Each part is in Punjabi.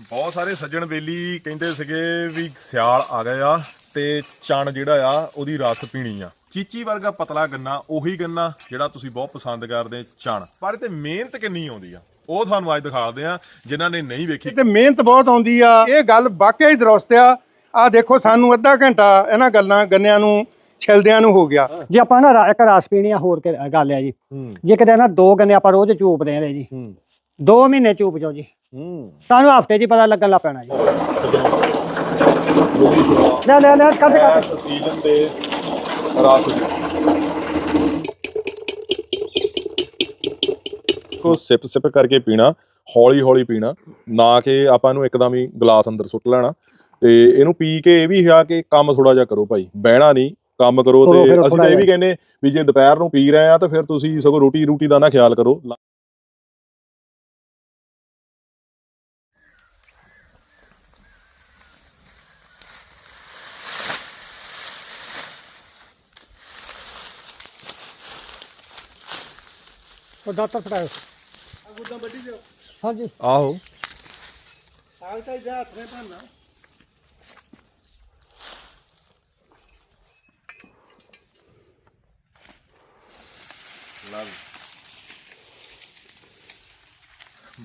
ਬਹੁਤ ਸਾਰੇ ਸੱਜਣ ਬੇਲੀ ਕਹਿੰਦੇ ਸੀਗੇ ਵੀ ਸਿਆਲ ਆ ਗਿਆ ਆ ਤੇ ਚਣ ਜਿਹੜਾ ਆ ਉਹਦੀ ਰਸ ਪੀਣੀ ਆ। ਚੀਚੀ ਵਰਗਾ ਪਤਲਾ ਗੰਨਾ ਉਹੀ ਗੰਨਾ ਜਿਹੜਾ ਤੁਸੀਂ ਬਹੁਤ ਪਸੰਦ ਕਰਦੇ ਚਣ। ਪਰ ਇਹ ਤੇ ਮਿਹਨਤ ਕਿੰਨੀ ਆਉਂਦੀ ਆ। ਉਹ ਤੁਹਾਨੂੰ ਅੱਜ ਦਿਖਾਉਂਦੇ ਆ ਜਿਨ੍ਹਾਂ ਨੇ ਨਹੀਂ ਵੇਖੀ। ਤੇ ਮਿਹਨਤ ਬਹੁਤ ਆਉਂਦੀ ਆ। ਇਹ ਗੱਲ ਵਾਕਿਆ ਹੀ ਦਰੁਸਤ ਆ। ਆ ਦੇਖੋ ਸਾਨੂੰ ਅੱਧਾ ਘੰਟਾ ਇਹਨਾਂ ਗੱਲਾਂ ਗੰਨਿਆਂ ਨੂੰ ਛਿਲਦਿਆਂ ਨੂੰ ਹੋ ਗਿਆ। ਜੇ ਆਪਾਂ ਨਾ ਰਾ- ਇੱਕ ਰਸ ਪੀਣੀ ਆ ਹੋਰ ਕਿ- ਗੱਲ ਆ ਜੀ। ਜੇ ਕਿਤੇ ਨਾ ਦੋ ਗੰਨੇ ਆਪਾਂ ਰੋਜ਼ ਚੂਪਦੇ ਆਂ ਜੀ। ਹੂੰ। ਦੋ ਮਹੀਨੇ ਚੂਪ ਜਾਓ ਜੀ। ਤੁਹਾਨੂੰ ਹਫ਼ਤੇ 'ਚ ਹੀ ਪਤਾ ਲੱਗਣ ਲੱਗ ਪੈਣਾ ਜੀ। ਲੈ ਲੈ ਲੈ ਕੱਢ ਕੱਢ। ਸੀਜ਼ਨ ਦੇ ਰਸ ਕੋ ਸਿਪ ਸਿਪ ਕਰਕੇ ਪੀਣਾ ਹੌਲੀ ਹੌਲੀ ਪੀਣਾ ਨਾ ਕਿ ਆਪਾਂ ਨੂੰ ਇੱਕਦਮ ਹੀ ਗਲਾਸ ਅੰਦਰ ਸੁੱਟ ਲੈਣਾ। ਤੇ ਇਹਨੂੰ ਪੀ ਕੇ ਇਹ ਵੀ ਹੈ ਕਿ ਕੰਮ ਥੋੜਾ ਜਿਹਾ ਕਰੋ ਭਾਈ ਬਹਿਣਾ ਨਹੀਂ ਕੰਮ ਕਰੋ ਕਰੋ ਤੇ ਫਿਰ ਅਸੀਂ ਥੋੜ੍ਹਾ ਤਾਂ ਇਹ ਵੀ ਜਿਹਾ। ਕਹਿੰਦੇ ਵੀ ਜੇ ਦੁਪਹਿਰ ਨੂੰ ਪੀ ਰਹੇ ਆ ਤਾਂ ਫਿਰ ਤੁਸੀਂ ਸਗੋਂ ਰੋਟੀ ਰੂਟੀ ਦਾ ਨਾ ਖਿਆਲ ਕਰੋ। ਉਹ ਦਾਤਰ ਫੜਾਓ ਹਾਂਜੀ। ਆਹੋ। ਆਗ ਤਾਂ ਜਾ ਹੱਥ ਨੇ ਭਾਨਾ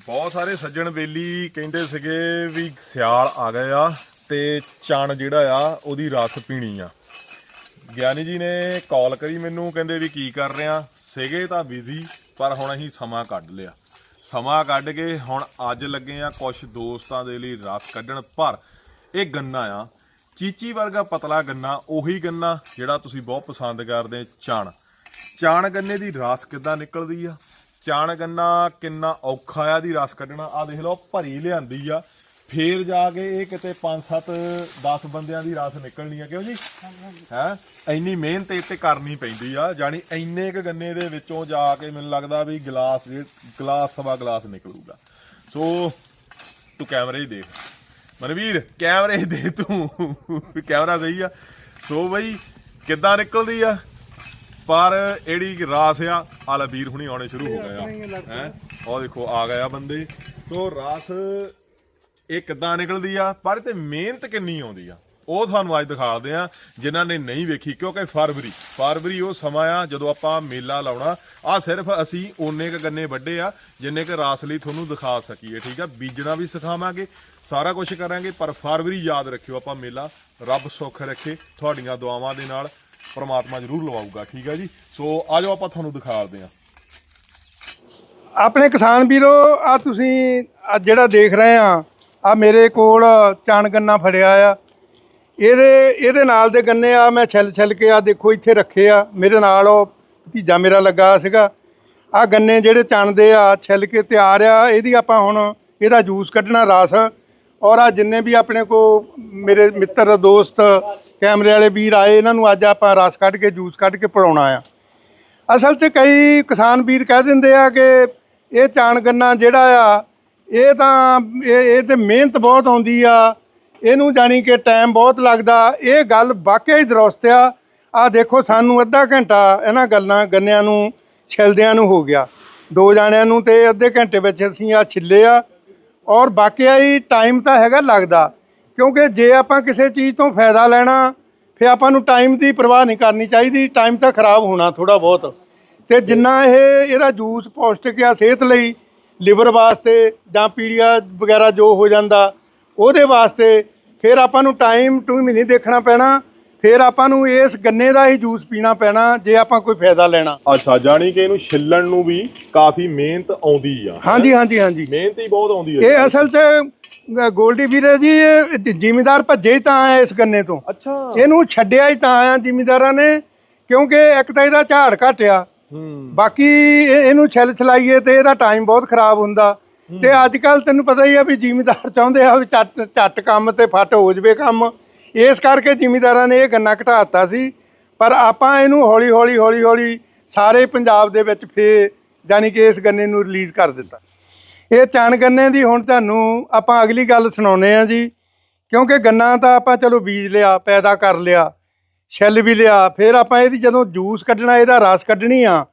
ਬਹੁਤ ਸਾਰੇ ਸੱਜਣ ਬੇਲੀ ਕਹਿੰਦੇ ਸੀਗੇ ਵੀ ਸਿਆਲ ਆ ਗਿਆ ਆ ਤੇ ਚਣ ਜਿਹੜਾ ਆ ਉਹਦੀ ਰਸ ਪੀਣੀ ਆ। ਗਿਆਨੀ ਜੀ ਨੇ ਕਾਲ ਕਰੀ ਮੈਨੂੰ ਕਹਿੰਦੇ ਵੀ ਕੀ ਕਰ ਰਿਆ ਸੀਗੇ ਤਾਂ ਬਿਜ਼ੀ ਪਰ ਹੁਣ ਅਸੀਂ ਸਮਾਂ ਕੱਢ ਲਿਆ। ਸਮਾਂ ਕੱਢ ਕੇ ਹੁਣ ਅੱਜ ਲੱਗੇ ਆ ਕੁਝ ਦੋਸਤਾਂ ਦੇ ਲਈ ਰਸ ਕੱਢਣ। ਪਰ ਇਹ ਗੰਨਾ ਆ, ਚੀਚੀ ਵਰਗਾ ਪਤਲਾ ਗੰਨਾ, ਉਹੀ ਗੰਨਾ ਜਿਹੜਾ ਤੁਸੀਂ ਬਹੁਤ ਪਸੰਦ ਕਰਦੇ ਚਾਣ। ਚਾਣ ਗੰਨੇ ਦੀ ਰਸ ਕਿੱਦਾਂ ਨਿਕਲਦੀ ਆ? ਚਾਣ ਗੰਨਾ ਕਿੰਨਾ ਔਖਾ ਆ ਦੀ ਰਸ ਕੱਢਣਾ। ਆ ਦੇਖ ਲਓ, ਭਰੀ ਲਿਆਂਦੀ ਆ। ਫੇਰ ਜਾ ਕੇ ਇਹ ਕਿਤੇ 5 7 10 ਬੰਦਿਆਂ ਦੀ ਰਸ ਨਿਕਲਣੀ ਆ ਕਿਉਂ ਜੀ? ਹੈ? ਇੰਨੀ ਮਿਹਨਤ ਇਹ ਤੇ ਕਰਨੀ ਪੈਂਦੀ ਆ ਜਾਨੀ ਇੰਨੇ ਕ ਗੰਨੇ ਦੇ ਵਿੱਚੋਂ ਜਾ ਕੇ ਮੈਨੂੰ ਲੱਗਦਾ ਵੀ ਗਲਾਸ ਗਲਾਸ ਸਵਾ ਗਲਾਸ ਨਿਕਲੂਗਾ। ਸੋ ਤੂੰ ਕੈਮਰੇ ਹੀ ਦੇਖ। ਮਨਵੀਰ ਕੈਮਰੇ ਹੀ ਦੇ ਤੂੰ। ਵੀ ਕੈਮਰਾ ਸਹੀ ਆ। ਸੋ ਬਈ ਕਿੱਦਾਂ ਨਿਕਲਦੀ ਆ? ਪਰ ਜਿਹੜੀ ਰਾਸ ਆ ਆਲਾ ਵੀਰ ਹੁਣੀ ਆਉਣੇ ਸ਼ੁਰੂ ਹੋ ਗਏ ਆ। ਹੈ ਉਹ ਦੇਖੋ ਆ ਗਏ ਆ ਬੰਦੇ। ਸੋ ਰਾਸ ਇਹ ਕਿੱਦਾਂ ਨਿਕਲਦੀ ਆ? ਪਰ ਤੇ ਮਿਹਨਤ ਕਿੰਨੀ ਆਉਂਦੀ ਆ। ਉਹ ਤੁਹਾਨੂੰ ਅੱਜ ਦਿਖਾਉਂਦੇ ਆ, ਜਿਨ੍ਹਾਂ ਨੇ ਨਹੀਂ ਵੇਖੀ, ਕਿਉਂਕਿ ਫਰਵਰੀ ਫਰਵਰੀ ਉਹ ਸਮਾਂ ਆ ਜਦੋਂ ਆਪਾਂ ਮੇਲਾ ਲਾਉਣਾ। ਆ ਸਿਰਫ ਅਸੀਂ ਓਨੇ ਕ ਗੰਨੇ ਵੱਡੇ ਆ, ਜਿੰਨੇ ਕ ਰਾਸ ਲਈ ਤੁਹਾਨੂੰ ਦਿਖਾ ਸਕੀਏ, ਠੀਕ ਆ? ਬੀਜਣਾ ਵੀ ਸਿਖਾਵਾਂਗੇ, ਸਾਰਾ ਕੁਝ ਕਰਾਂਗੇ, ਪਰ ਫਰਵਰੀ ਯਾਦ ਰੱਖਿਓ ਆਪਾਂ ਮੇਲਾ, ਰੱਬ ਸੁੱਖ ਰੱਖੇ, ਤੁਹਾਡੀਆਂ ਦੁਆਵਾਂ ਦੇ ਨਾਲ ਪਰਮਾਤਮਾ ਜ਼ਰੂਰ ਲਵਾਊਗਾ, ਠੀਕ ਆ ਜੀ? ਸੋ ਆਜੋ ਆਪਾਂ ਤੁਹਾਨੂੰ ਦਿਖਾਉਂਦੇ ਆ। ਆਪਣੇ ਕਿਸਾਨ ਵੀਰੋ ਆ ਤੁਸੀਂ ਜਿਹੜਾ ਦੇਖ ਰਹੇ ਆ ਆ ਮੇਰੇ ਕੋਲ ਚਾਣ ਗੰਨਾ ਫੜਿਆ ਆ। ਇਹਦੇ ਇਹਦੇ ਨਾਲ ਦੇ ਗੰਨੇ ਆ ਮੈਂ ਛਿੱਲ ਛਿੱਲ ਕੇ ਆ ਦੇਖੋ ਇੱਥੇ ਰੱਖੇ ਆ। ਮੇਰੇ ਨਾਲ ਉਹ ਭਤੀਜਾ ਮੇਰਾ ਲੱਗਾ ਸੀਗਾ। ਆ ਗੰਨੇ ਜਿਹੜੇ ਚਣਦੇ ਆ, ਛਿੱਲ ਕੇ ਤਿਆਰ ਆ। ਇਹਦੀ ਆਪਾਂ ਹੁਣ ਇਹਦਾ ਜੂਸ ਕੱਢਣਾ ਰਸ। ਔਰ ਆ ਜਿੰਨੇ ਵੀ ਆਪਣੇ ਕੋ ਮੇਰੇ ਮਿੱਤਰ, ਦੋਸਤ, ਕੈਮਰੇ ਵਾਲੇ ਵੀਰ ਆਏ, ਇਹਨਾਂ ਨੂੰ ਅੱਜ ਆਪਾਂ ਰਸ ਕੱਢ ਕੇ, ਜੂਸ ਕੱਢ ਕੇ ਪਿਲਾਉਣਾ ਆ। ਅਸਲ 'ਚ ਕਈ ਕਿਸਾਨ ਵੀਰ ਕਹਿ ਦਿੰਦੇ ਆ ਕਿ ਇਹ ਚਾਣ ਗੰਨਾ ਜਿਹੜਾ ਆ ਇਹ ਤਾਂ, ਇਹ ਇਹ ਤੇ ਮਿਹਨਤ ਬਹੁਤ ਆਉਂਦੀ ਆ। ਇਹਨੂੰ ਜਾਣੀ ਕਿ ਟਾਈਮ ਬਹੁਤ ਲੱਗਦਾ। ਇਹ ਗੱਲ ਵਾਕਿਆ ਹੀ ਦਰੁਸਤ ਆ। ਆ ਦੇਖੋ, ਸਾਨੂੰ ਅੱਧਾ ਘੰਟਾ ਇਹਨਾਂ ਗੱਲਾਂ ਗੰਨਿਆਂ ਨੂੰ, ਛਿਲਦਿਆਂ ਨੂੰ ਹੋ ਗਿਆ। ਦੋ ਜਾਣਿਆਂ ਨੂੰ ਤੇ ਅੱਧੇ ਘੰਟੇ ਵਿੱਚ ਅਸੀਂ ਆ ਛਿੱਲੇ ਆ। ਔਰ ਵਾਕਿਆ ਹੀ ਟਾਈਮ ਤਾਂ ਹੈਗਾ ਲੱਗਦਾ। ਕਿਉਂਕਿ ਜੇ ਆਪਾਂ ਕਿਸੇ ਚੀਜ਼ ਤੋਂ ਫਾਇਦਾ ਲੈਣਾ, ਫਿਰ ਆਪਾਂ ਨੂੰ ਟਾਈਮ ਦੀ ਪਰਵਾਹ ਨਹੀਂ ਕਰਨੀ ਚਾਹੀਦੀ। ਟਾਈਮ ਤਾਂ ਖਰਾਬ ਹੋਣਾ ਥੋੜਾ ਬਹੁਤ। ਤੇ ਜਿੰਨਾ ਇਹ, ਇਹਦਾ ਜੂਸ ਪੌਸ਼ਟਿਕ ਆ ਸਿਹਤ ਲਈ ਲਿਵਰ ਵਾਸਤੇ ਜਾਂ ਪੀੜੀਆ ਵਗੈਰਾ ਜੋ ਹੋ ਜਾਂਦਾ ਉਹਦੇ ਵਾਸਤੇ ਫਿਰ ਆਪਾਂ ਨੂੰ ਟਾਈਮ ਟੂ ਵੀ ਨਹੀਂ ਦੇਖਣਾ ਪੈਣਾ ਫਿਰ ਆਪਾਂ ਨੂੰ ਇਸ ਗੰਨੇ ਦਾ ਹੀ ਜੂਸ ਪੀਣਾ ਪੈਣਾ ਜੇ ਆਪਾਂ ਕੋਈ ਫਾਇਦਾ ਲੈਣਾ। ਅੱਛਾ ਜਾਣੀ ਕਿ ਇਹਨੂੰ ਛਿੱਲਣ ਨੂੰ ਵੀ ਕਾਫੀ ਮਿਹਨਤ ਆਉਂਦੀ ਆ ਹਾਂਜੀ ਹਾਂਜੀ ਹਾਂਜੀ। ਮਿਹਨਤ ਹੀ ਬਹੁਤ ਆਉਂਦੀ ਹੈ ਇਹ ਅਸਲ ਅ, ਗੋਲਡੀ ਵੀਰੇ ਜੀ ਜ਼ਿਮੀਦਾਰ ਭੱਜੇ ਤਾਂ ਆਏ ਇਸ ਗੰਨੇ ਤੋਂ। ਅੱਛਾ। ਇਹਨੂੰ ਛੱਡਿਆ ਹੀ ਤਾਂ ਆਇਆ ਜ਼ਿਮੀਦਾਰਾਂ ਨੇ ਕਿਉਂਕਿ ਇੱਕ ਤਾਂ ਇਹਦਾ ਝਾੜ ਘਟਿਆ। ਬਾਕੀ ਇਹ- ਇਹਨੂੰ ਛਿੱਲ ਛਲਾਈਏ ਤੇ ਇਹਦਾ ਟਾਈਮ ਬਹੁਤ ਖਰਾਬ ਹੁੰਦਾ। ਤੇ ਅੱਜ ਕੱਲ ਤੈਨੂੰ ਪਤਾ ਹੀ ਆ ਵੀ ਜ਼ਿਮੀਦਾਰ ਚਾਹੁੰਦੇ ਆ ਵੀ ਝੱਟ ਝੱਟ ਕੰਮ ਤੇ ਫਟ ਹੋ ਜਵੇ ਕੰਮ। ਇਸ ਕਰਕੇ ਜ਼ਿਮੀਦਾਰਾਂ ਨੇ ਇਹ ਗੰਨਾ ਘਟਾਤਾ ਸੀ। ਪਰ ਆਪਾਂ ਇਹਨੂੰ ਹੌਲੀ ਹੌਲੀ ਹੌਲੀ ਹੌਲੀ ਸਾਰੇ ਪੰਜਾਬ ਦੇ ਵਿੱਚ ਫੇ ਜਾਨੀ ਕਿ ਇਸ ਗੰਨੇ ਨੂੰ ਰਿਲੀਜ਼ ਕਰ ਦਿੱਤਾ। ਇਹ ਚਣ ਗੰਨੇ ਦੀ ਹੁਣ ਤੁਹਾਨੂੰ ਆਪਾਂ ਅਗਲੀ ਗੱਲ ਸੁਣਾਉਨੇ ਆ ਜੀ। ਕਿਉਂਕਿ ਗੰਨਾ ਤਾਂ ਆਪਾਂ ਚਲੋ ਬੀਜ ਲਿਆ ਪੈਦਾ ਕਰ ਲਿਆ। ਛਿੱਲ ਵੀ ਲਿਆ, ਫਿਰ ਆਪਾਂ ਇਹਦੀ ਜਦੋਂ ਜੂਸ ਕੱਢਣਾ, ਇਹਦਾ ਰਸ ਕੱਢਣੀ ਆ,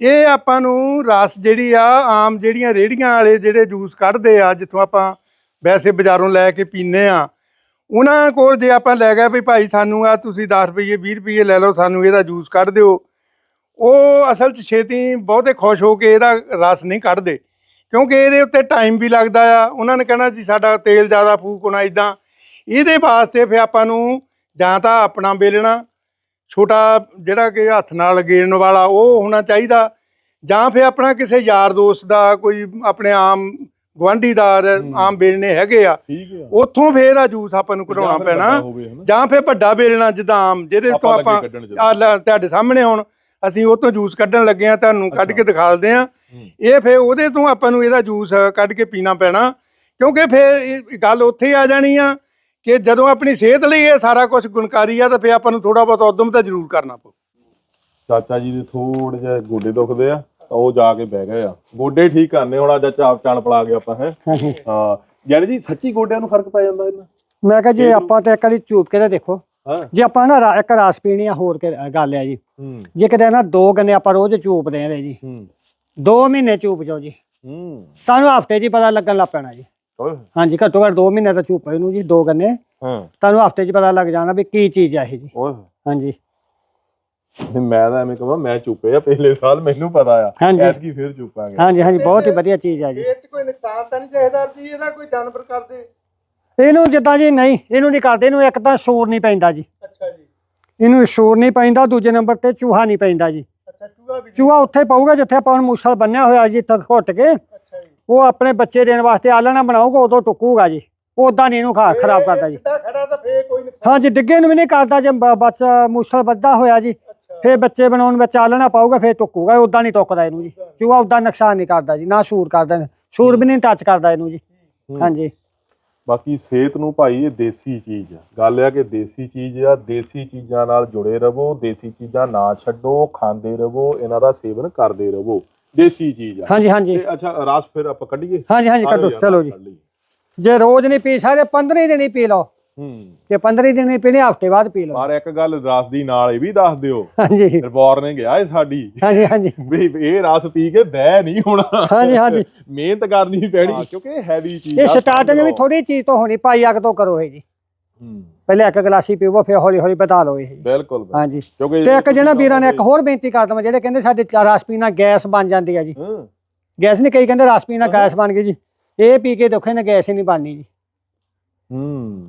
ਇਹ ਆਪਾਂ ਨੂੰ ਰਸ ਜਿਹੜੀ ਆ, ਆਮ ਜਿਹੜੀਆਂ ਰੇੜੀਆਂ ਵਾਲੇ ਜਿਹੜੇ ਜੂਸ ਕੱਢਦੇ ਆ, ਜਿੱਥੋਂ ਆਪਾਂ ਵੈਸੇ ਬਾਜ਼ਾਰੋਂ ਲੈ ਕੇ ਪੀਨੇ ਆ, ਉਹਨਾਂ ਕੋਲ ਜੇ ਆਪਾਂ ਲੈ ਗਏ ਵੀ ਭਾਈ ਸਾਨੂੰ ਆ ਤੁਸੀਂ 10 ਰੁਪਏ 20 ਰੁਪਏ ਲੈ ਲਓ, ਸਾਨੂੰ ਇਹਦਾ ਜੂਸ ਕੱਢ ਦਿਓ, ਉਹ ਅਸਲ 'ਚ ਛੇਤੀ ਬਹੁਤੇ ਖੁਸ਼ ਹੋ ਕੇ ਇਹਦਾ ਰਸ ਨਹੀਂ ਕੱਢਦੇ, ਕਿਉਂਕਿ ਇਹਦੇ ਉੱਤੇ ਟਾਈਮ ਵੀ ਲੱਗਦਾ ਆ, ਉਹਨਾਂ ਨੇ ਕਹਿਣਾ ਜੀ ਸਾਡਾ ਤੇਲ ਜ਼ਿਆਦਾ ਫੂਕ ਹੋਣਾ ਇਦਾਂ ਇਹਦੇ ਵਾਸਤੇ ਫਿਰ ਆਪਾਂ ਨੂੰ ਜਾਂ ਤਾਂ ਆਪਣਾ ਵੇਲਣਾ ਛੋਟਾ ਜਿਹੜਾ ਕਿ ਹੱਥ ਨਾਲ ਗੇੜਨ ਵਾਲਾ ਉਹ ਹੋਣਾ ਚਾਹੀਦਾ ਜਾਂ ਫਿਰ ਆਪਣਾ ਕਿਸੇ ਯਾਰ ਦੋਸਤ ਦਾ ਕੋਈ ਆਪਣੇ ਆਮ ਗੁਆਂਢੀ ਦਾ ਆਮ ਵੇਲਣੇ ਹੈਗੇ ਆ ਆ। ਉੱਥੋਂ ਫੇਰ ਇਹਦਾ ਜੂਸ ਆਪਾਂ ਨੂੰ ਕਢਾਉਣਾ ਪੈਣਾ। ਜਾਂ ਫਿਰ ਵੱਡਾ ਵੇਲਣਾ ਜਿੱਦਾਂ ਆਮ ਜਿਹਦੇ ਤੋਂ ਆਪਾਂ ਤੁਹਾਡੇ ਸਾਹਮਣੇ ਹੁਣ ਅਸੀਂ ਉਹ ਤੋਂ ਜੂਸ ਕੱਢਣ ਲੱਗੇ ਆ ਤੁਹਾਨੂੰ ਕੱਢ ਕੇ ਦਿਖਾ ਦਿੰਦੇ ਆ ਇਹ ਫਿਰ ਉਹਦੇ ਤੋਂ ਆਪਾਂ ਨੂੰ ਇਹਦਾ ਜੂਸ ਕੱਢ ਕੇ ਪੀਣਾ ਪੈਣਾ ਕਿਉਂਕਿ ਫਿਰ ਇਹ ਗੱਲ ਉੱਥੇ ਆ ਜਾਣੀ ਆ। ਕਿ ਜਦੋਂ ਆਪਣੀ ਸਿਹਤ ਲਈ ਇਹ ਸਾਰਾ ਕੁਝ ਗੁਣਕਾਰੀ ਆ ਤਾਂ ਫਿਰ ਆਪਾਂ ਨੂੰ ਥੋੜਾ ਬਹੁਤ ਉਦਮ ਤਾਂ ਜ਼ਰੂਰ ਕਰਨਾ ਪਊ। ਚਾਚਾ ਜੀ ਦੇ ਥੋੜੇ ਜਿਹਾ ਗੋਡੇ ਦੁਖਦੇ ਆ ਤਾਂ ਉਹ ਜਾ ਕੇ ਬਹਿ ਗਏ ਆ। ਗੋਡੇ ਠੀਕ ਕਰਨੇ ਹੁਣ ਅੱਜ ਚਾਪ ਚਾਣ ਪਲਾ ਗਿਆ ਆਪਾਂ ਹੈ? ਹਾਂ। ਯਾਨੀ ਜੀ ਸੱਚੀ ਗੋਡਿਆਂ ਨੂੰ ਫ਼ਰਕ ਪੈ ਜਾਂਦਾ ਇਹਨਾਂ? ਮੈਂ ਕਿਹਾ ਜੀ ਆਪਾਂ ਤੇ ਇੱਕ ਵਾਰੀ ਚੂਪ ਕੇ ਤੇ ਦੇਖੋ ਜੇ ਆਪਾਂ ਨਾ ਇੱਕ ਰਸ ਪੀਣੀ ਆ ਹੋਰ ਕਿ ਗੱਲ ਆ ਜੀ। ਜੇ ਕਿਤੇ ਨਾ ਦੋ ਗੰਨੇ ਆਪਾਂ ਰੋਜ਼ ਚੂਪਦੇ ਆਂ ਜੀ। ਹੂੰ। ਦੋ ਮਹੀਨੇ ਚੂਪ ਜਾਓ ਜੀ। ਹੂੰ। ਤੁਹਾਨੂੰ ਹਫ਼ਤੇ 'ਚ ਹੀ ਪਤਾ ਲੱਗਣ ਲੱਗ ਪੈਣਾ ਜੀ। ਓਏ ਹਾਂਜੀ ਘੱਟੋ ਘੱਟ ਦੋ ਮਹੀਨੇ ਤਾਂ ਚੂਪੇ ਨੂੰ ਜੀ ਦੋ ਗੰਨੇ। ਹਾਂ। ਤੁਹਾਨੂੰ ਹਫ਼ਤੇ 'ਚ ਪਤਾ ਲੱਗ ਜਾਣਾ ਵੀ ਕੀ ਚੀਜ਼ ਆ ਇਹ ਜੀ। ਓਏ ਹਾਂਜੀ। ਮੈਂ ਤਾਂ ਐਵੇਂ ਕਹਾਂ ਮੈਂ ਚੁੱਪੇ ਆ ਪਿਛਲੇ ਸਾਲ ਮੈਨੂੰ ਪਤਾ ਆ। ਹਾਂਜੀ। ਐਤਕੀ ਫਿਰ ਚੁੱਪਾਂਗੇ। ਹਾਂਜੀ ਹਾਂਜੀ ਬਹੁਤ ਹੀ ਵਧੀਆ ਚੀਜ਼ ਆ ਜੀ। ਇਹ 'ਚ ਕੋਈ ਨੁਕਸਾਨ ਤਾਂ ਨਹੀਂ ਚਾਹੀਦਾ ਜੀ? ਇਹਦਾ ਕੋਈ ਜਾਨਵਰ ਕਰਦੇ? ਇਹਨੂੰ ਜਿੱਦਾਂ ਜੀ ਨਹੀਂ ਇਹਨੂੰ ਨਹੀਂ ਕਰਦੇ ਇਹਨੂੰ ਇੱਕ ਤਾਂ ਸ਼ੋਰ ਨਹੀਂ ਪੈਂਦਾ ਜੀ। ਅੱਛਾ ਜੀ। ਇਹਨੂੰ ਸ਼ੋਰ ਨਹੀਂ ਪੈਂਦਾ ਦੂਜੇ ਨੰਬਰ ਤੇ ਚੂਹਾ ਨਹੀਂ ਪੈਂਦਾ ਜੀ। ਅੱਛਾ ਚੂਹਾ ਵੀ ਚੂਹਾ ਉੱਥੇ ਪਊਗਾ ਜਿੱਥੇ ਆਪਾਂ ਨੂੰ ਮੂਸਲ ਬੰਨਿਆ ਹੋਇਆ ਜੀ ਇੱਥੇ ਘੁੱਟ ਕੇ। ਉਹ ਆਪਣੇ ਬੱਚੇ ਦੇਣ ਵਾਸਤੇ ਆਲਣਾ ਬਣਾਊਗਾ ਉਦੋਂ ਟੁੱਕੂਗਾ ਜੀ। ਉਦਾਂ ਨਹੀਂ ਇਹਨੂੰ ਖਾ ਖਰਾਬ ਕਰਦਾ ਜੀ। ਸਿੱਧਾ ਖੜਾ ਤਾਂ ਫੇਰ ਕੋਈ ਨੁਕਸਾਨ ਹਾਂਜੀ ਡਿੱਗੇ ਨੂੰ ਵੀ ਨਹੀਂ ਕਰਦਾ ਜੇ ਬ- ਬੱਚਾ ਮੂਸਲ ਵੱਧਾ ਹੋਇਆ ਜੀ। ਫੇਰ ਬੱਚੇ ਬਣਾਉਣ ਵਿੱਚ ਆਲਣਾ ਪਾਊਗਾ ਫੇਰ ਟੁੱਕੂਗਾ ਉਦਾਂ ਨਹੀਂ ਟੁੱਕਦਾ ਇਹਨੂੰ ਜੀ। ਚੂਹਾ ਉਦਾਂ ਨੁਕਸਾਨ ਨਹੀਂ ਕਰਦਾ ਜੀ ਨਾ ਸੂਰ ਕਰਦਾ ਸੂਰ ਵੀ ਨਹੀਂ ਟੱਚ ਕਰਦਾ ਇਹਨੂੰ ਜੀ। ਹਾਂਜੀ। ਬਾਕੀ ਸਿਹਤ ਨੂੰ ਭਾਈ ਇਹ ਦੇਸੀ ਚੀਜ਼ ਆ। ਗੱਲ ਇਹ ਆ ਕਿ ਦੇਸੀ ਚੀਜ਼ ਆ ਦੇਸੀ ਚੀਜ਼ਾਂ ਨਾਲ ਜੁੜੇ ਰਹੋ ਦੇਸੀ ਚੀਜ਼ਾਂ ਨਾ ਛੱਡੋ ਖਾਂਦੇ ਰਹੋ ਇਹਨਾਂ ਦਾ ਸੇਵਨ ਕਰਦੇ ਰਹੋ। ਦੇਸੀ ਚੀਜ਼ ਆ। ਹਾਂਜੀ ਹਾਂਜੀ। ਤੇ ਅੱਛਾ ਰਸ ਫਿਰ ਆਪਾਂ ਕੱਢੀਏ? ਹਾਂਜੀ ਹਾਂਜੀ ਕੱਢੋ ਚਲੋ ਜੀ। ਜੇ। ਰੋਜ਼ ਨਹੀਂ ਪੀ ਸਕਦੇ 15 ਦਿਨ ਹੀ ਪੀ ਲਓ। ਹੂੰ। ਜੇ 15 ਦਿਨ ਨਹੀਂ ਪੀਣੇ ਹਫ਼ਤੇ ਬਾਅਦ ਪੀ ਲਓ। ਪਰ ਇੱਕ ਗੱਲ ਰਸ ਦੀ ਨਾਲ ਇਹ ਵੀ ਦੱਸ ਦਿਓ। ਹਾਂਜੀ। ਫਿਰ ਵਾਰਨਿੰਗ ਆ ਇਹ ਸਾਡੀ। ਹਾਂਜੀ ਹਾਂਜੀ। ਵੀ ਇਹ ਰਸ ਪੀ ਕੇ ਬਹਿ ਨਹੀਂ ਹੋਣਾ। ਹਾਂਜੀ, ਹਾਂਜੀ। ਮਿਹਨਤ ਕਰਨੀ ਪੈਣੀ। ਕਿਉਂਕਿ ਇਹ ਹੈਵੀ ਚੀਜ਼ ਇਹ ਸਟਾਰਟਿੰਗ ਵੀ। ਥੋੜੀ ਚੀਜ਼ ਤੋਂ ਹੋਣੀ ਪਾਈ ਅੱਗ ਤੋਂ ਕਰੋ ਇਹ ਜੀ। ਹੂੰ, ਪਹਿਲੇ ਇੱਕ ਗਲਾਸੀ ਪੀਵੋ ਫਿਰ ਹੌਲੀ ਹੌਲੀ ਵਧਾ ਲਓ ਇਹ। ਜੀ ਬਿਲਕੁਲ। ਹਾਂਜੀ। ਕਿਉਂਕਿ ਤੇ ਇੱਕ ਜਿਹੜਾ ਵੀਰਾਂ ਨੇ ਇੱਕ ਹੋਰ ਬੇਨਤੀ ਕਰ ਦਵਾਂ ਜਿਹੜੇ ਕਹਿੰਦੇ ਸਾਡੇ ਰਸ ਪੀਣਾ ਗੈਸ ਬਣ ਜਾਂਦੀ ਹੈ ਜੀ। ਗੈਸ ਨਹੀਂ ਕਈ ਕਹਿੰਦੇ ਰਸ ਪੀਣਾ ਗੈਸ ਬਣ ਗਈ ਜੀ। ਇਹ ਪੀ ਕੇ ਦੇਖੋ ਇਹਨੇ ਗੈਸ ਹੀ ਨਹੀਂ ਬਣਨੀ ਜੀ। ਹੂੰ।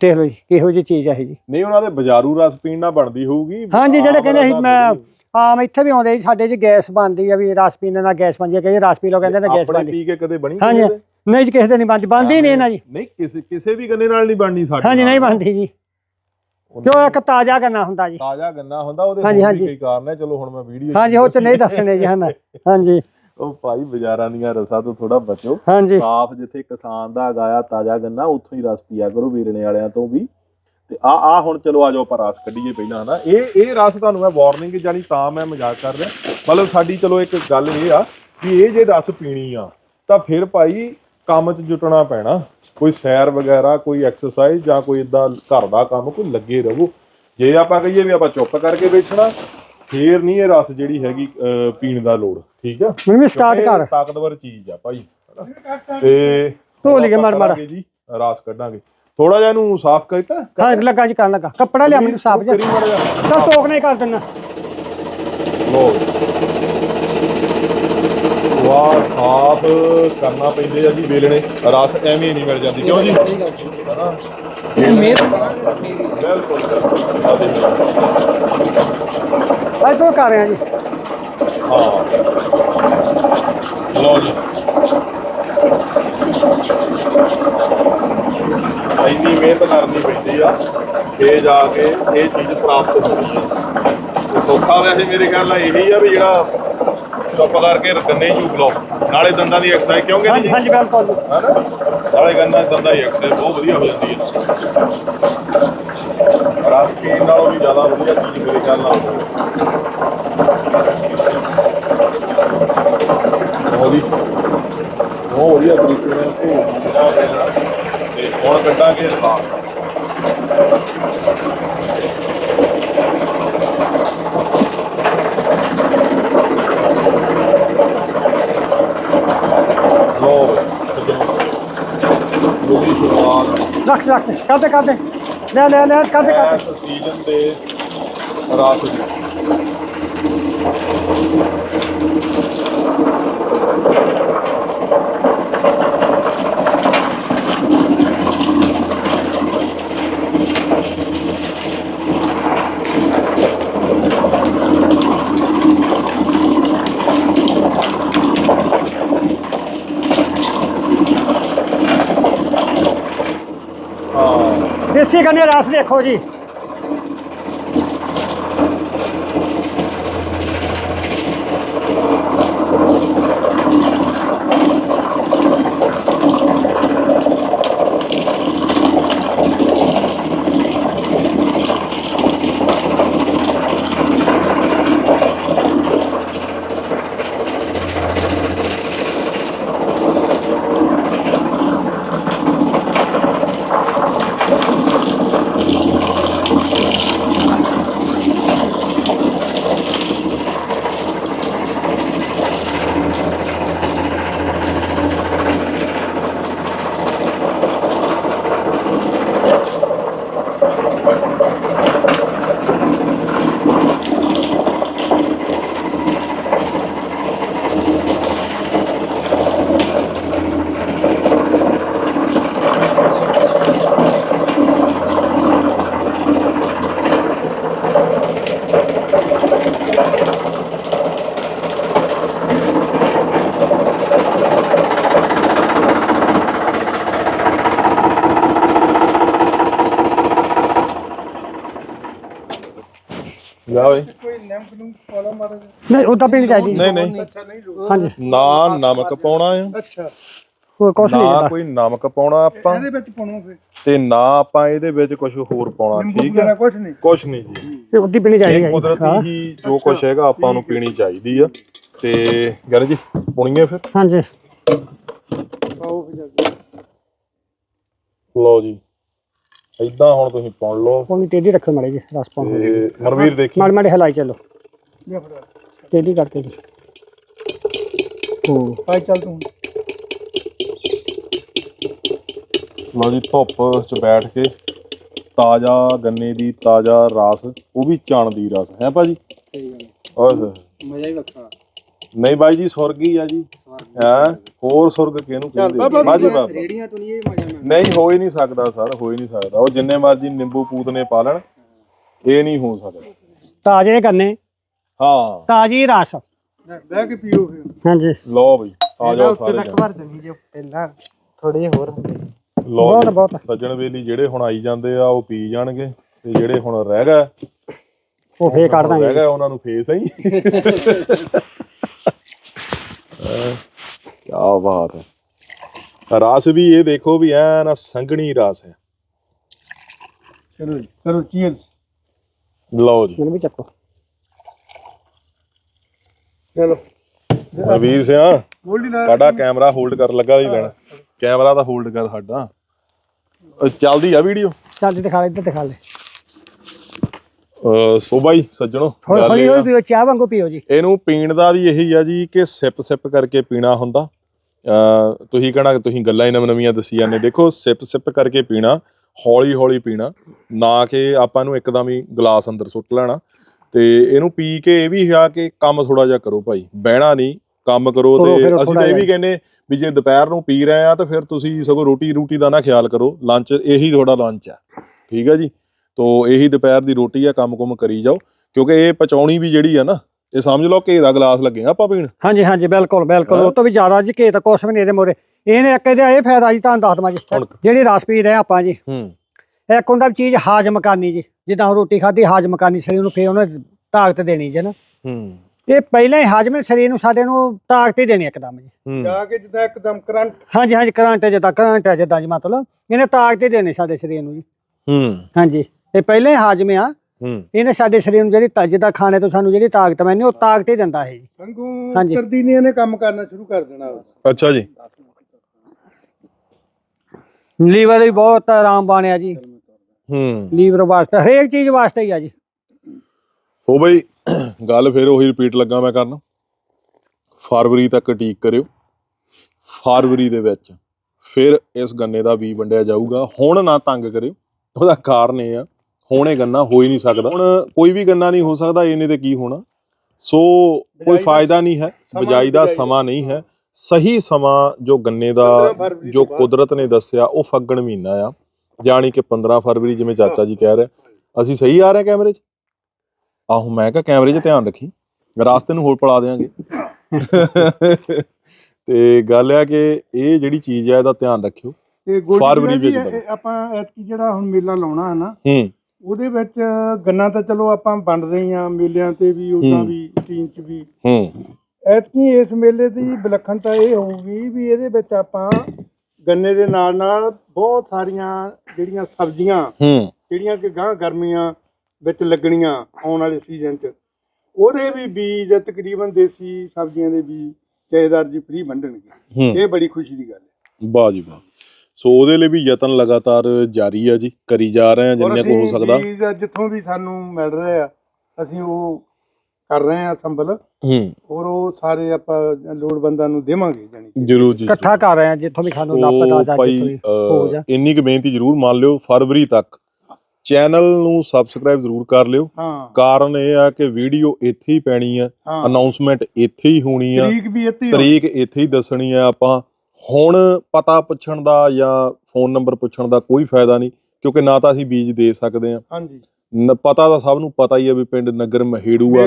ਦੇਖ ਲਓ ਜੀ ਕਿਹੋ ਜਿਹੀ ਚੀਜ਼ ਹੈ ਇਹ ਜੀ। ਨਹੀਂ ਉਹਨਾਂ ਦੇ ਬਾਜ਼ਾਰੂ ਰਸ ਪੀਣ ਨਾਲ ਬਣਦੀ ਹੋਊਗੀ। ਹਾਂਜੀ ਜਿਹੜੇ ਕਹਿੰਦੇ ਸੀ ਮੈਂ। ਆਮ ਇੱਥੇ ਵੀ ਆਉਂਦੇ ਜੀ ਸਾਡੇ ਜੀ ਗੈਸ ਬਣਦੀ ਆ ਵੀ ਰਸ ਪੀਣ ਨਾਲ ਗੈਸ ਬਣਦੀ ਹੈ ਕਈ ਰਸ ਪੀ ਲਓ ਕਹਿੰਦੇ ਨੇ ਗੈਸ ਆਪਣੇ ਬਣਦੀ ਪੀ ਕੇ ਕਦੇ ਬਣੀ ਹਾਂਜੀ? ਨਹੀਂ ਜੀ ਕਿਸੇ ਦੇ ਨਹੀਂ ਬਣਦੀ ਬਣਦੀ ਨਹੀਂ ਇਹਨਾਂ ਜੀ। ਨਹੀਂ ਕਿਸੇ ਕਿਸੇ ਵੀ ਗੰਨੇ ਨਾਲ ਨਹੀਂ ਬਣਨੀ ਸਾਡੀ ਹਾਂਜੀ ਨਹੀਂ। ਬਣਦੀ ਜੀ। ਕਿਉਂ ਇੱਕ ਤਾਜ਼ਾ ਕਰਨਾ ਹੁੰਦਾ ਜੀ। ਤਾਜ਼ਾ ਗੰਨਾ ਹੁੰਦਾ ਉਹਦੇ ਹੋਰ ਵੀ ਹਾਂਜੀ। ਕਈ ਕਾਰਨ ਹੈ ਚਲੋ ਹੁਣ ਮੈਂ ਵੀਡੀਓ ਹਾਂਜੀ ਉਹ ਚ ਨਹੀਂ ਦੱਸਣੇ ਜੀ ਹਨ। ਹਾਂਜੀ। ਉਹ ਭਾਈ ਬਾਜ਼ਾਰਾਂ ਦੀਆਂ ਰਸਾਂ ਤੋਂ ਥੋੜਾ ਬਚੋ। ਹਾਂਜੀ। ਸਾਫ਼ ਜਿੱਥੇ ਕਿਸਾਨ ਦਾ ਗਾਇਆ ਤਾਜ਼ਾ ਗੰਨਾ ਉੱਥੋਂ ਹੀ ਰਸ ਪੀਆ ਕਰੋ ਵੀਰਣੇ ਵਾਲਿਆਂ ਤੋਂ ਵੀ। ਤੇ ਆ ਆ ਹੁਣ ਚਲੋ ਆਜੋ ਆਪਾਂ ਰਸ ਕੱਢੀਏ ਪਹਿਲਾਂ ਹਨਾ। ਇਹ ਇਹ ਰਸ ਤੁਹਾਨੂੰ ਮੈਂ ਵਾਰਨਿੰਗ ਜਾਨੀ ਤਾਂ ਮੈਂ ਮਜ਼ਾਕ ਕਰ ਰਿਹਾ। ਮਤਲਬ ਸਾਡੀ ਚਲੋ ਇੱਕ ਗੱਲ ਇਹ ਆ ਕਿ ਇਹ ਜੇ ਰਸ ਪੀਣੀ ਆ ਤਾਂ ਫਿਰ ਭਾਈ ਕੰਮ 'ਚ ਜੁਟਣਾ ਪੈਣਾ। ਕੋਈ ਸੈਰ ਵਗੈਰਾ ਕੋਈ ਐਕਸਰਸਾਈਜ਼ ਜਾਂ ਕੋਈ ਇਦਾਂ ਘਰ ਦਾ ਕੰਮ ਕੋਈ ਲੱਗੇ ਰਹੋ। ਜੇ ਆਪਾਂ ਕਹੀਏ ਵੀ ਆਪਾਂ ਚੁੱਪ ਕਰਕੇ ਵੇਚਣਾ ਫੇਰ ਨਹੀਂ ਇਹ ਰਸ ਜਿਹੜੀ ਹੈਗੀ ਅਹ, ਪੀਣ ਦਾ ਲੋੜ ਠੀਕ ਆ? ਮੈਨੂੰ ਵੀ ਸਟਾਰਟ ਕਿਉਂਕਿ ਇਹ ਕਰ। ਤਾਕਤਵਰ ਚੀਜ਼ ਆ ਭਾਈ ਹਨਾ। ਤੇ ਧੋ ਲਈਏ ਮਾੜਾ ਮਾੜਾ। ਜੀ ਰਸ ਕੱਢਾਂਗੇ। ਥੋੜਾ ਜਿਹਾ ਇਹਨੂੰ ਸਾਫ਼ ਕੀਤਾ? ਹਾਂ ਲੱਗਾ ਜੀ ਕਰਨ ਲੱਗਾ। ਕੱਪੜਾ ਲਿਆ ਮੈਨੂੰ ਸਾਫ਼ ਜਿਹਾ। ਕਰੀ ਮਾੜਾ ਜਿਹਾ। ਤਾਂ ਟੋਕ ਨਹੀਂ ਕਰ ਦਿੰਨਾ। ਲਓ। ਵਾਹ ਸਾਫ਼ ਕਰਨਾ ਪੈਂਦੇ ਆ ਜੀ ਵੇਲਣੇ। ਰਸ ਐਵੇਂ ਨਹੀਂ ਮਿਲ ਜਾਂਦੀ। ਕਿਉਂ ਜੀ? ਬਿਲਕੁਲ ਆ। ਅੱਜ ਤੋਂ ਕਰ ਰਿਹਾ ਜੀ। ਹਾਂ। ਲਓ ਜੀ। ਇੰਨੀ ਮਿਹਨਤ ਕਰਨੀ ਪੈਂਦੀ ਆ ਫੇ ਜਾ ਕੇ ਇਹ ਚੀਜ਼ ਪ੍ਰਾਪਤ ਆ। ਤੇ ਸੌਖਾ ਵੈਸੇ ਮੇਰੇ ਖਿਆਲ ਨਾਲ ਇਹੀ ਆ ਵੀ ਜਿਹੜਾ ਚੁੱਪ ਕਰਕੇ ਗੰਨੇ ਚੂਪ ਲਓ। ਨਾਲੇ ਦੰਦਾਂ ਦੀ ਐਕਸਰਸਾਈਜ਼ ਕਿਉਂਕਿ ਹਾਂਜੀ ਹਾਂਜੀ ਬਿਲਕੁਲ। ਹਨਾ? ਨਾਲੇ ਗੰਨਾ ਦੰਦਾਂ ਦੀ ਐਕਸਰਸਾਈਜ਼ ਬਹੁਤ ਵਧੀਆ ਹੋ ਜਾਂਦੀ ਹੈ ਪੀਣ ਨਾਲੋਂ ਵੀ ਜ਼ਿਆਦਾ ਵਧੀਆ ਚੀਜ਼ ਮੇਰੇ ਖਿਆਲ ਨਾਲ ਉਹਦੀ ਉਹ ਵਧੀਆ ਤਰੀਕੇ ਨਾਲ ਤੇ ਹੁਣ ਕੱਢਾਂਗੇ ਰਸਾਸ ਲੋ ਰੱਖ ਰੱਖ ਕਰਦੇ ਕਰਦੇ ਲੈ ਲੈ ਲੈ ਕਰਦੇ ਕਰਦੇ ਇਸ ਸੀਜ਼ਨ ਦੇ ਰਾਤ ਦੀ ਹਾਂ ਦੇਸੀ ਗੰਨੇ ਰਸ ਦੇਖੋ ਜੀ। ਜਾ ਓਏ। ਕੋਈ ਨਮਕ ਨੂੰ ਪਾਲਾ ਮਾਰਾ ਨਹੀਂ ਉਦਾਂ ਪੀਣੀ ਚਾਹੀਦੀ ਨਹੀਂ ਨਹੀਂ ਅੱਛਾ ਨਹੀਂ। ਰੋ ਹਾਂਜੀ। ਨਾ ਨਮਕ ਪਾਉਣਾ ਆ। ਅੱਛਾ। ਹੋਰ ਕੁਛ ਨਹੀਂ ਨਾ ਕੋਈ ਨਮਕ ਪਾਉਣਾ ਆਪਾਂ। ਇਹਦੇ ਵਿੱਚ ਪਾਉਣਾ ਫਿਰ। ਤੇ ਨਾ ਆਪਾਂ ਇਹਦੇ ਵਿੱਚ ਕੁਝ ਹੋਰ ਪਾਉਣਾ ਠੀਕ ਹੈ ਕੁਝ ਨਹੀਂ। ਕੁਝ ਨਹੀਂ ਜੀ। ਇਹ ਉਦੀ ਪੀਣੀ ਚਾਹੀਦੀ ਹੈ ਕੁਦਰਤੀ ਹੀ। ਜੋ ਕੁਝ ਹੈਗਾ ਆਪਾਂ ਨੂੰ ਪੀਣੀ ਚਾਹੀਦੀ ਆ। ਤੇ ਗੱਲ ਜੀ ਪੁਣੀਏ ਫਿਰ। ਹਾਂਜੀ। ਪਾਓ ਫਿਰ ਜਲਦੀ ਲਓ ਜੀ। ਇਦਾਂ ਹੁਣ ਤੁਸੀਂ ਪੁਣ ਲਓ। ਉਹਨੂੰ ਟੇਢੀ ਰੱਖੋ ਮਾੜੇ ਜੀ ਰਸ ਪਾਉਣ ਵਾਲੀ ਤੇ ਮਨਵੀਰ ਦੇਖੀ। ਮਾੜੇ ਮਾੜੇ ਹਲਾਈ ਚੱਲੋ। ਟੇਢੀ ਕਰਕੇ ਜੀ। ਹੂੰ। ਪਾਈ ਚੱਲ ਤੂੰ। ਲਓ ਜੀ ਧੁੱਪ 'ਚ ਬੈਠ ਕੇ ਤਾਜ਼ਾ ਗੰਨੇ ਦੀ ਤਾਜ਼ਾ ਰਸ ਉਹ ਵੀ ਚਣ ਦੀ ਰਸ ਹੈ ਭਾਜੀ? ਓਏ ਹੋਏ। ਮਜ਼ਾ ਹੀ ਵੱਖਰਾ। ਨਹੀਂ ਬਾਈ ਜੀ ਸੁਰਗ ਆ ਜੀ। ਹੈ? ਹੋਰ ਸੁਰਗ ਕਿਹਨੂੰ ਕਹਿੰਦੇ ਮਾਝੀ ਬਾਬਾ। ਰੇੜੀਆਂ ਤੋਂ ਨਹੀਂ ਇਹ ਮਜ਼ਾ ਨਹੀਂ ਹੋ ਹੀ ਨਹੀਂ ਸਕਦਾ ਸਰ ਹੋ ਹੀ ਨਹੀਂ ਸਕਦਾ। ਉਹ ਜਿੰਨੇ ਮਰਜ਼ੀ ਨਿੰਬੂ ਪੂਤਨੇ ਪਾ ਲੈਣ ਇਹ ਨਹੀਂ ਹੋ ਸਕਦਾ। ਤਾਜ਼ੇ ਗੰਨੇ ਹਾਂ। ਤਾਜ਼ੀ ਰਸ। ਲੈ, ਬਹਿ ਕੇ ਪੀਓ ਫਿਰ। ਹਾਂਜੀ। ਲਓ ਬਈ ਆ ਜਾਓ ਸਾਰੇ ਜਣੇ। ਭਰ ਦਿੰਦੀ ਜੇ ਪਹਿਲਾਂ ਥੋੜੇ ਹੋਰ ਹੁੰਦੇ। ਲਓ ਬਹੁਤ ਜੀ, ਬਹੁਤ। ਸੱਜਣ ਵੇਲੀ ਜਿਹੜੇ ਹੁਣ ਆਈ ਜਾਂਦੇ ਆ ਉਹ ਪੀ ਜਾਣਗੇ। ਤੇ ਜਿਹੜੇ ਹੁਣ ਰਹਿ ਗਏ ਉਹ ਫੇਰ ਕੱਢ ਰਹਿ ਦਾਂਗੇ। ਗਏ ਉਹਨਾਂ ਨੂੰ ਫੇਸ ਹੀ ਕੀ ਬਾਤ ਹੈ ਰਸ ਵੀ ਇਹ ਦੇਖੋ ਵੀ ਐ ਨਾ ਸੰਘਣੀ ਰਸ ਹੈ। ਚਲੋ ਜੀ ਕਰੋ ਚੀਅਰਸ ਲਓ ਜੀ। ਮੈਨੂੰ ਵੀ ਚੱਕੋ। ਚਲੋ। ਰਵੀਰ ਸਿਆ ਗੋਲਡੀ ਨਾਲ ਸਾਡਾ ਕੈਮਰਾ ਹੋਲਡ ਕਰਨ ਲੱਗਾ ਹੀ ਲੈਣਾ ਕੈਮਰਾ ਤਾਂ ਹੋਲਡ ਕਰ ਸਾਡਾ। ਅਹ ਚੱਲਦੀ ਆ ਵੀਡੀਓ ਚੱਲ ਜੀ ਦਿਖਾ ਲੈ ਇੱਧਰ ਦਿਖਾ ਲੈ। ਸੋ ਬਾਈ ਸੱਜਣੋ ਹੌਲੀ ਗੱਲ ਹੌਲੀ ਇਹ ਆ, ਹੌਲੀ ਪੀਓ ਚਾਹ ਵਾਂਗੂ ਪੀਓ ਜੀ। ਇਹਨੂੰ ਪੀਣ ਦਾ ਵੀ ਇਹੀ ਆ ਜੀ ਕਿ ਸਿਪ ਸਿਪ ਕਰਕੇ ਪੀਣਾ ਹੁੰਦਾ। ਤੁਸੀਂ ਕਹਣਾ ਤੁਸੀਂ ਗੱਲਾਂ ਹੀ ਨਵ ਨਵੀਆਂ ਦੱਸੀ ਜਾਂਦੇ। ਦੇਖੋ ਸਿਪ ਸਿਪ ਕਰਕੇ ਪੀਣਾ ਹੌਲੀ ਹੌਲੀ ਪੀਣਾ ਨਾ ਕਿ ਆਪਾਂ ਨੂੰ ਇੱਕਦਮ ਹੀ ਗਲਾਸ ਅੰਦਰ ਸੁੱਟ ਲੈਣਾ। ਤੇ ਇਹਨੂੰ ਪੀ ਕੇ ਇਹ ਵੀ ਆ ਕਿ ਕੰਮ ਥੋੜਾ ਜਿਹਾ ਕਰੋ ਭਾਈ ਬਹਿਣਾ ਨਹੀਂ ਕੰਮ ਕਰੋ ਤੇ ਅਸੀਂ ਤਾਂ ਇਹ ਵੀ। ਕਹਿੰਦੇ ਵੀ ਜੇ ਦੁਪਹਿਰ ਨੂੰ ਪੀ ਰਹੇ ਆ ਤਾਂ ਫਿਰ ਤੁਸੀਂ ਸਗੋਂ ਰੋਟੀ ਰੂਟੀ ਦਾ ਨਾ ਖਿਆਲ ਕਰੋ ਲੰਚ ਇਹੀ ਤੁਹਾਡਾ ਲੰਚ ਆ। ਠੀਕ ਆ ਜੀ? ਤੋ ਇਹੀ ਦੁਪਹਿਰ ਦੀ ਰੋਟੀ ਆ ਕੰਮ ਕੁਮ ਕਰੀ ਜਾਓ ਕਿਉਂਕਿ ਇਹ ਪਚਾਉਣੀ ਵੀ ਜਿਹੜੀ ਆ ਨਾ ਇਹ ਸਮਝ ਲਓ ਘੇ ਦਾ ਗਲਾਸ ਲੱਗੇਗਾ ਆਪਾਂ ਪੀਣ। ਹਾਂਜੀ ਹਾਂਜੀ ਬਿਲਕੁਲ ਬਿਲਕੁਲ। ਉਹ ਤੋਂ ਵੀ ਜ਼ਿਆਦਾ ਜੀ ਘੇ ਤਾਂ ਕੁਛ ਵੀ ਨਹੀਂ ਇਹਦੇ ਮੋਰੇ। ਇਹਨੇ ਇੱਕ ਇਹਦਾ ਇਹ ਫਾਇਦਾ ਜੀ ਤੁਹਾਨੂੰ ਦੱਸ ਦਵਾਂ ਜੀ ਜਿਹੜੀ ਰਸ ਪੀ ਰਹੇ ਆਪਾਂ ਜੀ। ਹੂੰ। ਇੱਕ ਹੁੰਦਾ ਵੀ ਚੀਜ਼ ਹਾਜ਼ਮ ਕਰਨੀ ਜੀ। ਜਿੱਦਾਂ ਰੋਟੀ ਖਾਧੀ ਹਾਜ਼ਮ ਕਰਨੀ ਸਰੀਰ ਨੂੰ ਫੇਰ ਉਹਨੇ ਤਾਕਤ ਦੇਣੀ ਜੀ ਨਾ। ਹੂੰ। ਇਹ ਪਹਿਲਾਂ ਹੀ ਹਾਜ਼ਮ ਸਰੀਰ ਨੂੰ ਸਾਡੇ ਨੂੰ ਤਾਕਤ ਹੀ ਦੇਣੀ ਇੱਕਦਮ ਜੀ। ਹੂੰ। ਜਾ ਕੇ ਜਿੱਦਾਂ ਇੱਕਦਮ ਕਰੰਟ। ਹਾਂਜੀ ਹਾਂਜੀ ਕਰੰਟ ਜਿੱਦਾਂ ਕਰੰਟ ਹੈ ਜਿੱਦਾਂ ਜੀ ਮਤਲਬ। ਇਹਨੇ ਤਾਕਤ ਹੀ ਦੇਣੀ ਸਾਡੇ ਸਰੀਰ ਨੂੰ ਜੀ। ਹੂੰ। ਹਾਂਜੀ ਇਹ ਪਹਿਲਾਂ ਹੀ ਹਾਜ਼ਮ ਆ। ਇਹਨੇ ਸਾਡੇ ਸਰੀਰ ਨੂੰ ਜਿਹੜੀ ਤਾ- ਜਿੱਦਾਂ ਖਾਣੇ ਤੋਂ ਸਾਨੂੰ ਜਿਹੜੀ ਤਾਕਤ ਮੈਨੀ ਉਹ ਤਾਕਤ ਹੀ ਦਿੰਦਾ ਹੈ ਜੀ ਸੰਗੂ ਹਾਂਜੀ। ਕਰਦੀ ਨਹੀਂ ਇਹਨੇ ਕੰਮ ਕਰਨਾ ਸ਼ੁਰੂ ਕਰ ਦੇਣਾ ਅੱਛਾ ਜੀ। ਲੀਵਰ ਵੀ ਬਹੁਤ ਆਰਾਮ ਬਾਣਿਆ ਜੀ। ਹੂੰ। ਲੀਵਰ ਵਾਸਤੇ ਹਰੇਕ ਚੀਜ਼ ਵਾਸਤੇ ਹੀ ਆ ਜੀ। ਸੋ ਬਈ ਗੱਲ ਫਿਰ ਉਹੀ ਰਿਪੀਟ ਲੱਗਾ ਮੈਂ ਕਰਨ। ਫਰਵਰੀ ਤੱਕ ਟੀਕ ਕਰਿਓ। ਫਰਵਰੀ ਦੇ ਵਿੱਚ ਫਿਰ ਇਸ ਗੰਨੇ ਦਾ ਬੀ ਵੰਡਿਆ ਜਾਊਗਾ। ਹੁਣ ਨਾ ਤੰਗ ਕਰਿਓ। ਉਹਦਾ ਕਾਰਨ ਇਹ ਆ ਹੁਣ ਗੰਨਾ ਹੋ ਹੀ ਨਹੀਂ ਸਕਦਾ। ਹੁਣ ਕੋਈ ਵੀ ਗੰਨਾ ਨਹੀਂ ਹੋ ਸਕਦਾ ਇਹਨੇ ਤੇ ਕੀ ਹੋਣਾ? ਸੋ ਕੋਈ ਫਾਇਦਾ ਨਹੀਂ ਹੈ ਬਿਜਾਈ ਦਾ। ਸਮਾਂ ਨਹੀਂ ਹੈ। ਸਹੀ ਸਮਾਂ ਜੋ ਗੰਨੇ ਦਾ 15 ਫਰਵਰੀ ਜੋ। ਕੁਦਰਤ ਨੇ ਦੱਸਿਆ ਉਹ ਫੱਗਣ ਮਹੀਨਾ ਆ। ਜਾਣੀ ਕਿ 15 ਫਰਵਰੀ ਜਿਵੇਂ ਚਾਚਾ ਜੀ ਕਹਿ ਰਹੇ। ਅਸੀਂ ਸਹੀ ਆ ਰਹੇ ਕੈਮਰੇ 'ਚ? ਆਹੋ ਮੈਂ ਕਿਹਾ ਕੈਮਰੇ 'ਚ ਧਿਆਨ ਰੱਖੀ। ਰਾਸਤੇ ਨੂੰ ਹੋਰ ਪੜਾ ਦੇਾਂਗੇ ਤੇ ਗੱਲ ਆ ਕਿ ਇਹ ਜਿਹੜੀ ਚੀਜ਼ ਆ ਇਹਦਾ ਧਿਆਨ ਰੱਖਿਓ। ਫਰਵਰੀ ਵਿੱਚ ਆਪਾਂ ਐਤਕੀ ਜਿਹੜਾ ਹੁਣ ਮੇਲਾ ਲਾਉਣਾ ਹੈ ਨਾ ਹੂੰ। ਉਹਦੇ ਵਿੱਚ ਗੰਨਾ ਤਾਂ ਚਲੋ ਆਪਾਂ ਵੰਡਦੇ ਹੀ ਆ ਮੇਲਿਆਂ ਤੇ ਵੀ ਉਦਾਂ। ਵੀ ਟੀਮ 'ਚ ਵੀ। ਹੂੰ। ਐਤਕੀ ਇਸ ਮੇਲੇ ਦੀ ਵਿਲੱਖਣਤਾ ਇਹ ਹੋਊਗੀ ਵੀ ਇਹਦੇ ਵਿੱਚ ਆਪਾਂ ਗੰਨੇ ਦੇ ਨਾਲ ਨਾਲ ਬਹੁਤ ਸਾਰੀਆਂ ਜਿਹੜੀਆਂ ਸਬਜ਼ੀਆਂ ਹੂੰ। ਜਿਹੜੀਆਂ ਕਿ ਗਾਂ ਗਰਮੀਆਂ ਵਿੱਚ ਲੱਗਣੀਆਂ ਆਉਣ ਵਾਲੇ ਸੀਜ਼ਨ 'ਚ ਉਹਦੇ ਵੀ ਬੀਜ ਤਕਰੀਬਨ ਦੇਸੀ ਸਬਜ਼ੀਆਂ ਦੇ ਬੀਜ ਜਾਇਦਾਰ ਜੀ ਫ੍ਰੀ ਵੰਡਣਗੇ। ਹੂੰ। ਇਹ ਬੜੀ ਖੁਸ਼ੀ ਦੀ ਗੱਲ ਹੈ। ਵਾਹ ਜੀ ਵਾਹ। ਸੋ ਉਹਦੇ ਲਈ ਵੀ ਯਤਨ ਲਗਾਤਾਰ ਜਾਰੀ ਆ ਜੀ ਕਰੀ ਜਾ ਰਹੇ ਆ ਜਿੰਨੇ ਕੁ ਹੋ ਸਕਦਾ। ਜਿੱਥੋਂ ਵੀ ਸਾਨੂੰ ਮਿਲ ਰਿਹਾ ਆ ਅਸੀਂ ਉਹ ਕਰ ਰਹੇ ਆ ਸੰਭਲ। ਹੂੰ। ਔਰ ਉਹ ਸਾਰੇ ਆਪਾਂ ਲੋੜਵੰਦਾਂ ਨੂੰ ਦੇਵਾਂਗੇ ਜਾਨੀ ਕਿ। ਜਰੂਰ ਜੀ ਇਕੱਠਾ ਕਰ ਰਹੇ ਆ ਜਿੱਥੋਂ ਵੀ ਸਾਨੂੰ ਲੱਭ ਉਹ ਪਤਾ ਜਾ ਭਾਈ ਜਿੱਥੋਂ ਵੀ ਹੋ ਅਹ, ਜਾ। ਇੰਨੀ ਕੁ ਬੇਨਤੀ ਜਰੂਰ ਮੰਨ ਲਿਓ ਫਰਵਰੀ ਤੱਕ ਚੈਨਲ ਨੂੰ ਸਬਸਕ੍ਰਾਈਬ ਜ਼ਰੂਰ ਕਰ ਲਿਓ। ਹਾਂ। ਕਾਰਨ ਇਹ ਆ ਕਿ ਵੀਡੀਓ ਇੱਥੇ ਹੀ ਪੈਣੀ ਆ ਹਾਂ। ਅਨਾਉਂਸਮੈਂਟ ਇੱਥੇ ਹੀ ਹੋਣੀ ਆ। ਤਰੀਕ ਵੀ ਇੱਥੇ ਹੀ ਤਰੀਕ ਇੱਥੇ ਹੀ ਦੱਸਣੀ ਆ ਆਪਾਂ। ਹੁਣ ਪਤਾ ਪੁੱਛਣ ਦਾ ਜਾਂ ਫੋਨ ਨੰਬਰ ਪੁੱਛਣ ਦਾ ਕੋਈ ਫਾਇਦਾ ਨਹੀਂ ਕਿਉਂਕਿ ਨਾ ਤਾਂ ਅਸੀਂ ਬੀਜ ਦੇ ਸਕਦੇ ਆ ਹਾਂਜੀ। ਪਤਾ ਤਾਂ ਸਭ ਨੂੰ ਪਤਾ ਹੀ ਆ ਵੀ ਪਿੰਡ ਨਗਰ ਮਹੇੜੂ ਆ।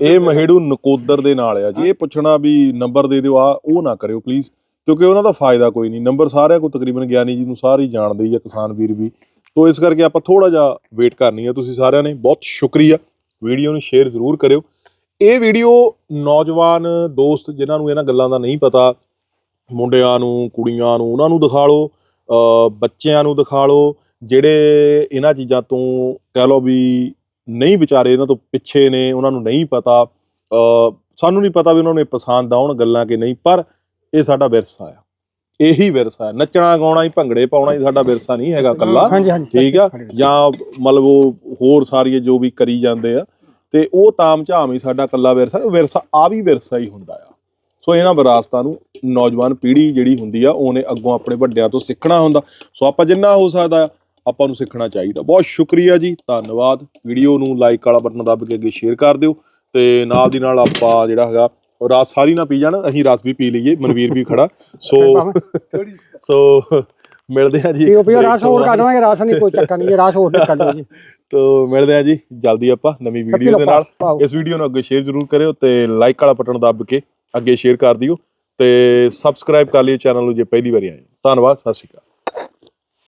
ਇਹ ਮਹੇੜੂ ਨਕੋਦਰ ਦੇ ਨਾਲ ਆ ਜੀ। ਇਹ ਪੁੱਛਣਾ ਵੀ ਨੰਬਰ ਦੇ ਦਿਓ ਆ ਉਹ ਨਾ ਕਰਿਓ ਪਲੀਜ਼ ਕਿਉਂਕਿ ਉਹਨਾਂ ਦਾ ਫਾਇਦਾ ਕੋਈ ਨਹੀਂ। ਨੰਬਰ ਸਾਰਿਆਂ ਕੋ ਤਕਰੀਬਨ ਗਿਆਨੀ ਜੀ ਨੂੰ ਸਾਰੇ ਹੀ ਜਾਣਦੇ ਹੀ ਆ ਕਿਸਾਨ ਵੀਰ ਵੀ। ਤੋਂ ਇਸ ਕਰਕੇ ਆਪਾਂ ਥੋੜਾ ਜਿਹਾ ਵੇਟ ਕਰਨੀ ਆ ਤੁਸੀਂ ਸਾਰਿਆਂ ਨੇ। ਬਹੁਤ ਸ਼ੁਕਰੀਆ। ਵੀਡੀਓ ਨੂੰ ਸ਼ੇਅਰ ਜ਼ਰੂਰ ਕਰਿਓ। ਇਹ ਵੀਡੀਓ ਨੌਜਵਾਨ ਦੋਸਤ ਜਿਨ੍ਹਾਂ ਨੂੰ ਇਹਨਾਂ ਗੱਲਾਂ ਦਾ ਨਹੀਂ ਪਤਾ ਮੁੰਡਿਆਂ ਨੂੰ ਕੁੜੀਆਂ ਨੂੰ ਉਹਨਾਂ ਨੂੰ ਦਿਖਾ ਲਓ ਬੱਚਿਆਂ ਨੂੰ ਦਿਖਾ ਲਓ ਜਿਹੜੇ ਇਹਨਾਂ ਚੀਜ਼ਾਂ ਤੋਂ ਕਹਿ ਲਓ ਵੀ ਨਹੀਂ ਵਿਚਾਰੇ ਇਹਨਾਂ ਤੋਂ ਪਿੱਛੇ ਨੇ ਉਹਨਾਂ ਨੂੰ ਨਹੀਂ ਪਤਾ ਸਾਨੂੰ ਨਹੀਂ ਪਤਾ ਵੀ ਉਹਨਾਂ ਨੂੰ ਇਹ ਪਸੰਦ ਆਉਣ ਗੱਲਾਂ ਕਿ ਨਹੀਂ ਪਰ ਇਹ ਸਾਡਾ ਵਿਰਸਾ ਆ। ਇਹੀ ਵਿਰਸਾ ਹੈ। ਨੱਚਣਾ ਗਾਉਣਾ ਹੀ ਭੰਗੜੇ ਪਾਉਣਾ ਹੀ ਸਾਡਾ ਵਿਰਸਾ ਨਹੀਂ ਹੈਗਾ ਕੱਲਾ ਠੀਕ ਆ? ਜਾਂ ਮਤਲਬ ਉਹ ਹੋਰ ਸਾਰੀਆਂ ਜੋ ਵੀ ਕਰੀ ਜਾਂਦੇ ਆ ਤੇ ਉਹ ਤਾਮ ਝਾਮ ਹੀ ਸਾਡਾ ਕੱਲਾ ਵਿਰਸਾ ਵਿਰਸਾ ਆ ਵੀ ਵਿਰਸਾ ਹੀ ਹੁੰਦਾ ਆ। ਸੋ ਇਹਨਾਂ ਵਿਰਾਸਤਾਂ ਨੂੰ ਨੌਜਵਾਨ ਪੀੜ੍ਹੀ ਜਿਹੜੀ ਹੁੰਦੀ ਆ ਉਹਨੇ ਅੱਗੋਂ ਆਪਣੇ ਵੱਡਿਆਂ ਤੋਂ ਸਿੱਖਣਾ ਹੁੰਦਾ। ਸੋ ਆਪਾਂ ਜਿੰਨਾ ਹੋ ਸਕਦਾ ਆਪਾਂ ਨੂੰ ਸਿੱਖਣਾ ਚਾਹੀਦਾ। ਬਹੁਤ ਸ਼ੁਕਰੀਆ ਜੀ ਧੰਨਵਾਦ। ਵੀਡੀਓ ਨੂੰ ਲਾਈਕ ਵਾਲਾ ਬਟਨ ਦੱਬ ਕੇ ਅੱਗੇ ਸ਼ੇਅਰ ਕਰ ਦਿਓ ਤੇ ਨਾਲ ਦੀ ਨਾਲ ਆਪਾਂ ਜਿਹੜਾ ਹੈਗਾ ਰਸ ਸਾਰੀ ਨਾ ਪੀ ਜਾਣ ਅਸੀਂ ਰਸ ਵੀ ਪੀ ਲਈਏ ਮਨਵੀਰ ਵੀ ਖੜਾ। ਸੋ ਸੋ ਮਿਲਦੇ ਆ ਜੀ ਪੀਓ ਪੀਓ ਰਾਸ ਹੋਰ। ਕੱਢ ਲਾਂਗੇ ਰਾਸ ਨਹੀਂ ਕੋਈ ਚੱਕਰ ਨਹੀਂ ਜੀ ਰਾਸ ਹੋਰ ਨਿਕਲ ਲਓ ਜੀ। ਤੋ ਮਿਲਦੇ ਆ ਜੀ ਜਲਦੀ ਆਪਾਂ ਨਵੀਂ ਵੀਡੀਓ ਦੇ ਨਾਲ। ਇਸ ਵੀਡੀਓ ਨੂੰ ਅੱਗੇ ਸ਼ੇਅਰ ਜ਼ਰੂਰ ਕਰਿਓ ਤੇ ਲਾਈਕ ਵਾਲਾ ਬਟਨ ਦੱਬ ਕੇ ਅੱਗੇ ਸ਼ੇਅਰ ਕਰ ਦਿਓ ਤੇ ਸਬਸਕ੍ਰਾਈਬ ਕਰ ਲਿਓ ਚੈਨਲ ਨੂੰ ਜੇ ਪਹਿਲੀ ਵਾਰੀ ਆਏ ਧੰਨਵਾਦ, ਸਤਿ ਸ਼੍ਰੀ ਅਕਾਲ।